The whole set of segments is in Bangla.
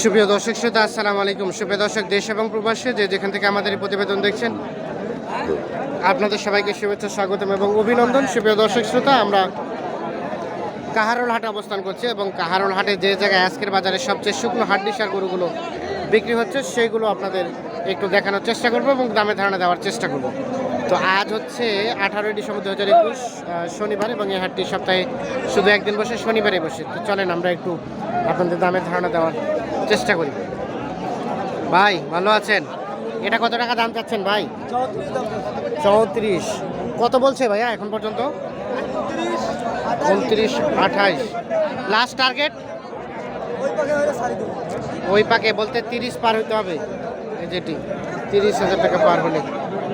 সুপ্রিয় দর্শক শ্রোতা, আসসালামু আলাইকুম। সুপ্রিয় দর্শক, দেশ এবং প্রবাসে যে যেখান থেকে আমাদের এই প্রতিবেদন দেখছেন, আপনাদের সবাইকে শুভেচ্ছা, স্বাগতম এবং অভিনন্দন। সুপ্রিয় দর্শক শ্রোতা, আমরা কাহারোল হাটে অবস্থান করছি এবং কাহারোল হাটে যে জায়গায় আজকের বাজারে সবচেয়ে শুকনো হাড্ডিসার গরুগুলো বিক্রি হচ্ছে সেইগুলো আপনাদের একটু দেখানোর চেষ্টা করব এবং দামে ধারণা দেওয়ার চেষ্টা করব। তো আজ হচ্ছে আঠারোই ডিসেম্বর দু হাজার একুশ শনিবার এবং এই হাটটি সপ্তাহে শুধু একদিন বসে, শনিবারে বসে। তো চলেন আমরা একটু আপনাদের দামের ধারণা দেওয়ার চেষ্টা করি। ভাই, ভালো আছেন? এটা কত টাকা দাম চাচ্ছেন ভাই? চৌত্রিশ। কত বলছে ভাইয়া এখন পর্যন্ত? উনত্রিশ, আঠাইশ। লাস্ট টার্গেট ওই পাকে বলতে তিরিশ পার হতে হবে। যেটি তিরিশ হাজার টাকা পার হলে।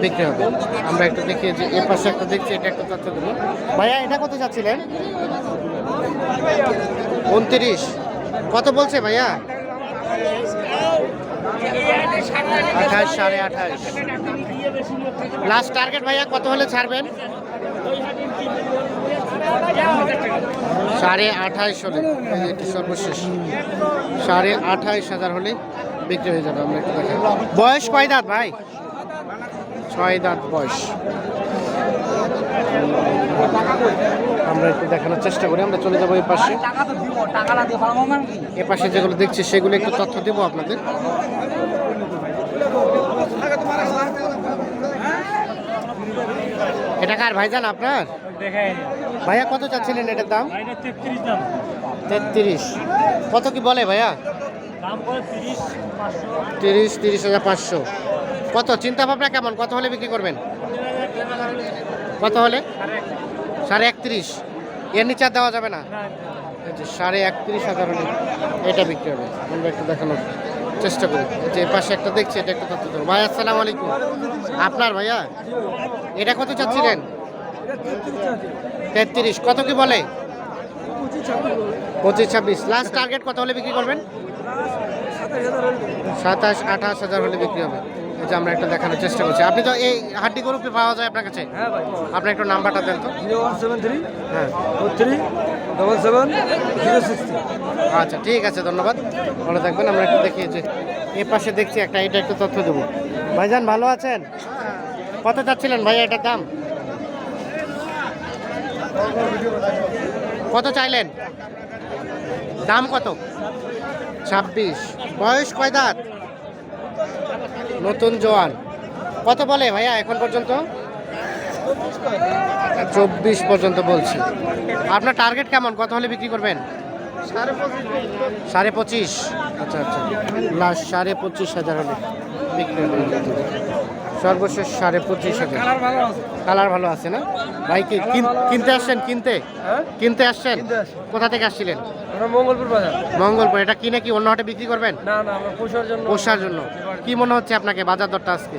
বিক্রি হবে। আমরা একটু দেখি যে এ পাশে একটা দেখছি এটা একটা তথ্য দেবো ভাইয়া এটা কত যাচ্ছিলেন? উনত্রিশ। কত বলছে ভাইয়া? আঠাশ সাড়ে আঠাশ। লাস্ট টার্গেট ভাইয়া কত হলে ছাড়বেন? সাড়ে আঠাইশ হলে এটি সর্বশেষ। সাড়ে আঠাইশ হাজার হলে বিক্রি হয়ে যাবে আমরা একটু দেখাই। বয়স কয় দাঁত ভাই? ছয় দাঁত বয়স। আমরা একটু দেখানোর চেষ্টা করি আমরা চলে যাব এই পাশে। এ পাশে যেগুলো দেখছি সেগুলো একটু তথ্য দেবো আপনাদের। এটা কার ভাইজান আপনার? ভাইয়া কত চাচ্ছিলেন এটার দাম? তেত্রিশ। কত কি বলে ভাইয়া? তিরিশ তিরিশ হাজার পাঁচশো। কত? চিন্তা ভাবনা কেমন? কত হলে বিক্রি করবেন? কত হলে? সাড়ে একত্রিশ। এর নিচে দেওয়া যাবে না? সাড়ে একত্রিশ হাজার হলে এটা বিক্রি হবে। আমরা একটু দেখানোর চেষ্টা করি। যে পাশে একটা দেখছি, এটা একটা তথ্য ভাই, আসসালামু আলাইকুম। আপনার ভাইয়া? এটা কত চাচ্ছিলেন? তেত্রিশ। কত কি বলে? পঁচিশ ছাব্বিশ। লাস্ট টার্গেট কত হলে বিক্রি করবেন? সাতাশ, আঠাশ হাজার হলে বিক্রি হবে। যে আমরা একটা দেখানোর চেষ্টা করছি। আপনি তো এই হাড্ডি গরুপে পাওয়া যায় আপনার কাছে? হ্যাঁ ভাই। আপনার একটু নাম্বারটা দেন তো। জিরো ওয়ান সেভেন থ্রি হ্যাঁ। Four three double seven zero six আচ্ছা ঠিক আছে ধন্যবাদ। ভালো থাকবেন আমরা একটু দেখি যে এ পাশে দেখছি একটা এটা একটু তথ্য দেবো। ভাইজান ভালো আছেন? কত চাচ্ছিলেন ভাই এটার দাম? কত চাইলেন? দাম কত? ছাব্বিশ। বয়স কয় দাঁত? নতুন জোয়ান। কত বলে ভাইয়া এখন পর্যন্ত? চব্বিশ পর্যন্ত বলছি। আপনার টার্গেট কেমন? কত হলে বিক্রি করবেন? সাড়ে পঁচিশ। আচ্ছা আচ্ছা। লাস্ট সাড়ে পঁচিশ হাজার হলে বিক্রি। সর্বশেষ সাড়ে পঁচিশ হাজার। কালার ভালো আছে। না? ভাই কি কিন- কিনতে আসছেন? কিনতে? হ্যাঁ? কিনতে আসছেন? কোথা থেকে আসছিলেন? মঙ্গলপুর বাজার। মঙ্গলপুর। এটা কিনে কি অন্য হাটে বিক্রি করবেন? না না পোষার জন্য পোষার জন্য। কি মনে হচ্ছে আপনাকে বাজার দরটা আজকে?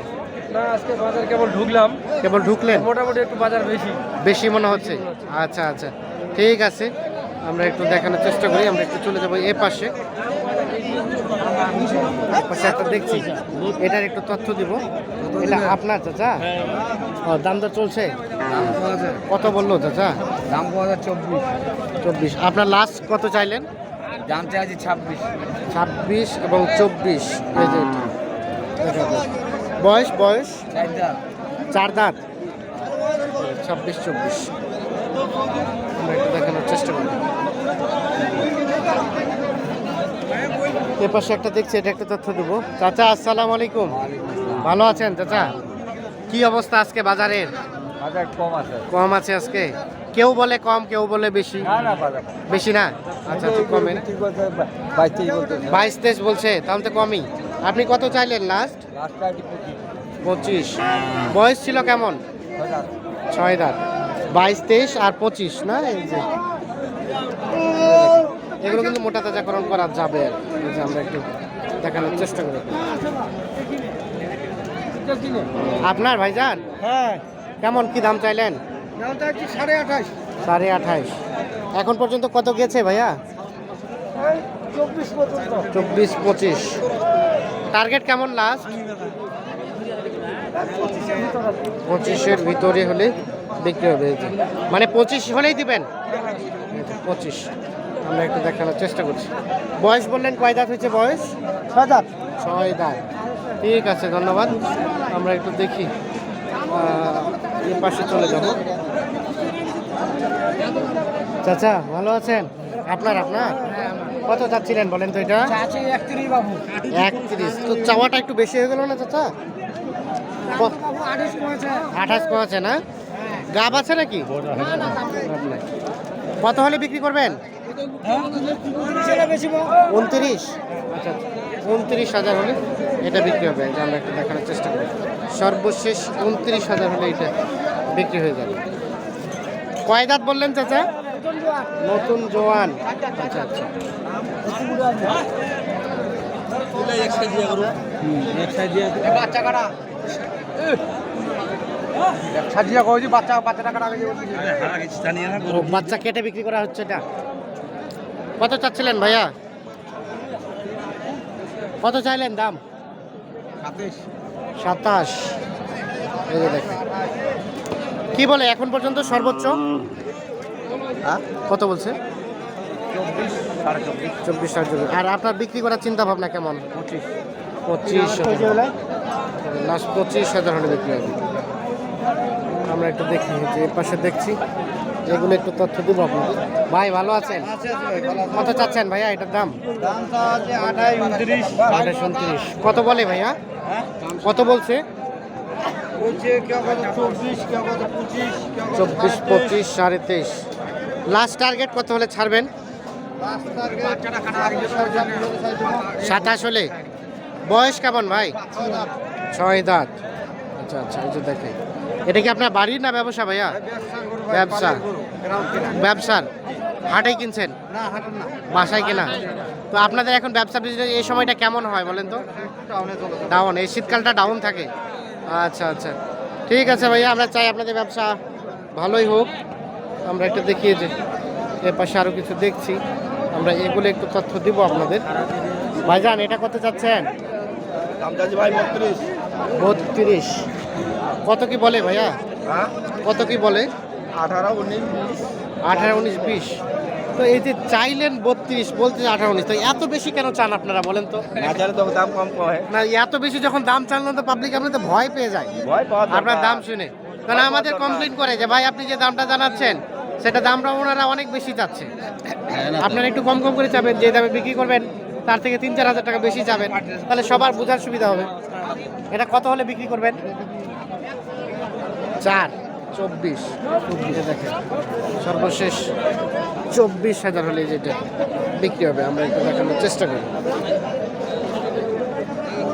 না আজকে বাজার কেবল ঢুকলাম। কেবল ঢুকলেন? মোটামুটি একটু বাজার বেশি। বেশি মনে হচ্ছে। আচ্ছা আচ্ছা। ঠিক আছে। আমরা একটু দেখানোর চেষ্টা করি আমরা একটু চলে যাব এ পাশে। একটা দেখছি এটার একটু তথ্য দিব। এটা আপনার চাচা? দাম দর চলছে? কত বলল চাচা? দাম দু হাজার চব্বিশ। চব্বিশ। আপনার লাস্ট কত চাইলেন? দাম চাইছি ছাব্বিশ। ছাব্বিশ এবং চব্বিশ। বয়স বয়স? চার দাঁত। ছাব্বিশ চব্বিশ। আমরা একটু দেখানোর চেষ্টা করি। এ পাশে একটা দেখছি এটা একটা তথ্য দেবো। চাচা আসসালামু আলাইকুম। ভালো আছেন চাচা? কি অবস্থা আজকে বাজারের বাজার কম আছে। কম আছে আজকে? কেউ বলে কম কেউ বলে বেশি। বেশি না? আচ্ছা আচ্ছা বাইশ তেইশ বলছে তাহলে তো কমই। আপনি কত চাইলেন লাস্ট পঁচিশ। বয়স ছিল কেমন? ছয় দাঁত। বাইশ তেইশ আর পঁচিশ না? এই যে। এগুলো কিন্তু মোটা তাজাকরণ করা যাবে আর। যে আমরা একটু দেখানোর চেষ্টা করি। আপনার ভাইজান? হ্যাঁ। কেমন? কি দাম চাইলেন? সাড়ে আঠাশ। সাড়ে আঠাইশ এখন পর্যন্ত কত গেছে ভাইয়া? চব্বিশ পঁচিশ। টার্গেট কেমন লাস্ট? পঁচিশের ভিতরে হলে বিক্রি হবে মানে পঁচিশ হলেই দিবেন? পঁচিশ। আমরা একটু দেখানোর চেষ্টা করছি। বয়স বললেন কয় দাঁত হয়েছে বয়স? ছয় দাঁত। ছয় দাঁত। ঠিক আছে ধন্যবাদ। আমরা একটু দেখি। এর পাশে চলে যাব। চাচা ভালো আছেন? আপনার আপনার? কত চাচ্ছিলেন বলেন তো এটা? একত্রিশ তো চাওয়াটা একটু বেশি হয়ে গেল না চাচা? আঠাশ আছে না? গাব আছে নাকি? কত হলে বিক্রি করবেন? উনত্রিশ? আচ্ছা উনত্রিশ হাজার হলে এটা বিক্রি হবে। যে আমরা একটু দেখানোর চেষ্টা করি। সর্বশেষ উনত্রিশ হাজার হলে এটা বিক্রি হয়ে যাবে। কয় দাঁত বললেন চাচা? নতুন জোয়ান। আচ্ছা আচ্ছা। বাচ্চা কাটা। সাজিয়া কইছি বাচ্চা বাচ্চাটা কাটা বাচ্চা কেটে বিক্রি করা হচ্ছে এটা। কত চাচ্ছিলেন ভাইয়া? কত চাইলেন দাম? সাতাশ। এই যে দেখেন। কি বলে এখন পর্যন্ত সর্বোচ্চ? হ্যাঁ? কত বলছে? চব্বিশ সাড়ে চব্বিশ। আর আপনার বিক্রি করার চিন্তা ভাবনা কেমন? পঁচিশ। পঁচিশ পঁচিশ হাজার হলে বিক্রি হবে। আমরা একটু দেখি, যে পাশে দেখছি, এগুলো একটু তথ্য দিব আপনাদের ভাই, ভালো আছেন? কত চাচ্ছেন ভাইয়া এটার দাম? আঠাশ উনত্রিশ। কত বলে ভাইয়া? কত বলছে? চব্বিশ, পঁচিশ, সাড়ে তেইশ। লাস্ট টার্গেট কত হলে ছাড়বেন? সাতাশ হলে? বয়স কেমন ভাই? ছয় দাঁত। আচ্ছা আচ্ছা এই যে দেখে এটা কি আপনার বাড়ির না ব্যবসা ভাইয়া? ব্যবসা। ব্যবসার? হাটেই কিনছেন? না হাঁটেন না। বাসায় কেনা? তো আপনাদের এখন ব্যবসা বিজনেস এই সময়টা কেমন হয় বলেন তো? ডাউন এই শীতকালটা ডাউন থাকে। আচ্ছা আচ্ছা। ঠিক আছে ভাইয়া আমরা চাই আপনাদের ব্যবসা ভালোই হোক। আমরা একটু দেখিয়ে যে এর পাশে আরও কিছু দেখছি। আমরা এগুলো একটু তথ্য দিব আপনাদের। ভাইজান এটা কত চাচ্ছেন? বত্রিশ। কত কি বলে ভাইয়া? হ্যাঁ? কত কি বলে? আঠারো উনিশ আঠারো উনিশ বিশ। তো এই যে চাইলেন বত্রিশ বলতে আঠারো উনিশ তো এত বেশি কেন চান আপনারা বলেন তো? দাম কম হয় না এত বেশি যখন দাম চান না তো পাবলিক আপনি তো ভয় পেয়ে যায়। ভয় পাওয়া আপনার দাম শুনে। কারণ আমাদের কমপ্লেন করে যে ভাই আপনি যে দামটা জানাচ্ছেন সেটা দামটা ওনারা অনেক বেশি চাচ্ছে। আপনারা একটু কম কম করে চাবেন যে দামে বিক্রি করবেন তার থেকে তিন চার হাজার টাকা বেশি যাবেন তাহলে সবার বোঝার সুবিধা হবে। এটা কত হলে বিক্রি করবেন? চার চব্বিশ। চব্বিশে দেখেন সর্বশেষ চব্বিশ হাজার হলে যেটা বিক্রি হবে আমরা একটু দেখানোর চেষ্টা করি।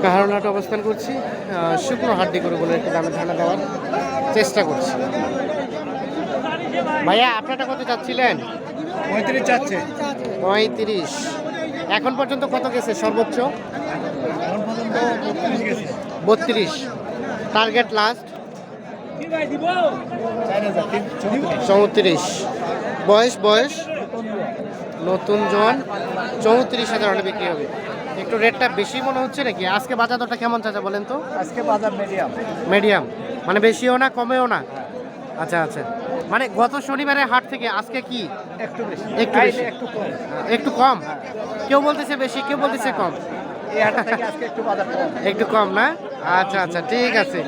কাহারনাট অবস্থান করছি শুকনো হাড্ডি গরুগুলো একটু দামে ধারণা দেওয়ার চেষ্টা করছি। ভাইয়া আপনারটা কত চাচ্ছিলেন? পঁয়ত্রিশ চাচ্ছে। পঁয়ত্রিশ। এখন পর্যন্ত কত গেছে সর্বোচ্চ? বত্রিশ। Target last? চৌত্রিশ। বয়স বয়স? নতুন জন। চৌত্রিশ হাজার হলে বিক্রি হবে। একটু রেটটা বেশি মনে হচ্ছে নাকি? আজকে বাজার দরটা কেমন চাচা বলেন তো? আজকে বাজার মিডিয়াম মিডিয়াম মানে বেশিও না কমেও না? আচ্ছা আচ্ছা। মানে গত শনিবারের হাট থেকে আজকে কি? একটু বেশি। একটু বেশি। একটু কম। একটু কম? কেউ বলতেছে বেশি কেউ বলতেছে কম। একটু কম। না? আচ্ছা আচ্ছা ঠিক আছে।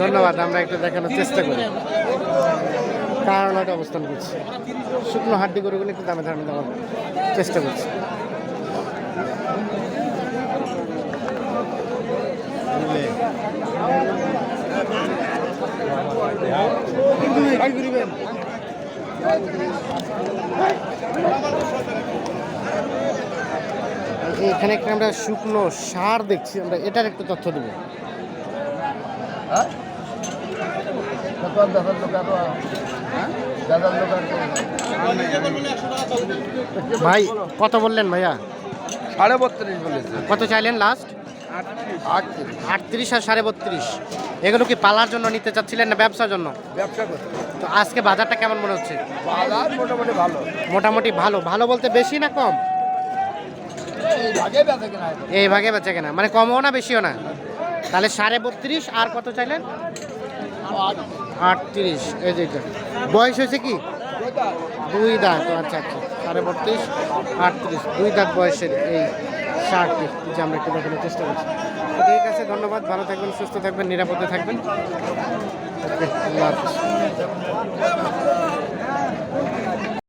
ধন্যবাদ আমরা একটু দেখানোর চেষ্টা করি। কারণ একটা অবস্থান করছি? শুকনো হাড্ডি গরুগুলো একটু দামে ধারণা দেওয়ার চেষ্টা করছি। এই যে এখানে একটা আমরা শুকনো সার দেখছি আমরা এটার একটু তথ্য দেবো। ভাই কত বললেন ভাইয়া? সাড়ে বত্রিশ বলেছে। কত চাইলেন লাস্ট আটত্রিশ। আর সাড়ে বত্রিশ। এগুলো কি পালার জন্য নিতে চাচ্ছিলেন না ব্যবসার জন্য? ব্যবসা তো আজকে বাজারটা কেমন মনে হচ্ছে? বাজার মোটামুটি ভালো। মোটামুটি ভালো। ভালো বলতে বেশি না কম। এই ভাগে বেচে কেনা মানে কমও না বেশিও না? তাহলে সাড়ে বত্রিশ আর কত চাইলেন? আটত্রিশ। এই যে বয়স হয়েছে কি? দুই দাঁত। আচ্ছা আচ্ছা। সাড়ে বত্রিশ আটত্রিশ। দুই দাঁত বয়সের। এই শার্টটি যে আমরা একটু দেখানোর চেষ্টা করছি। ঠিক আছে, ধন্যবাদ, ভালো থাকবেন, সুস্থ থাকবেন, নিরাপদে থাকবেন। ওকে, আল্লাহ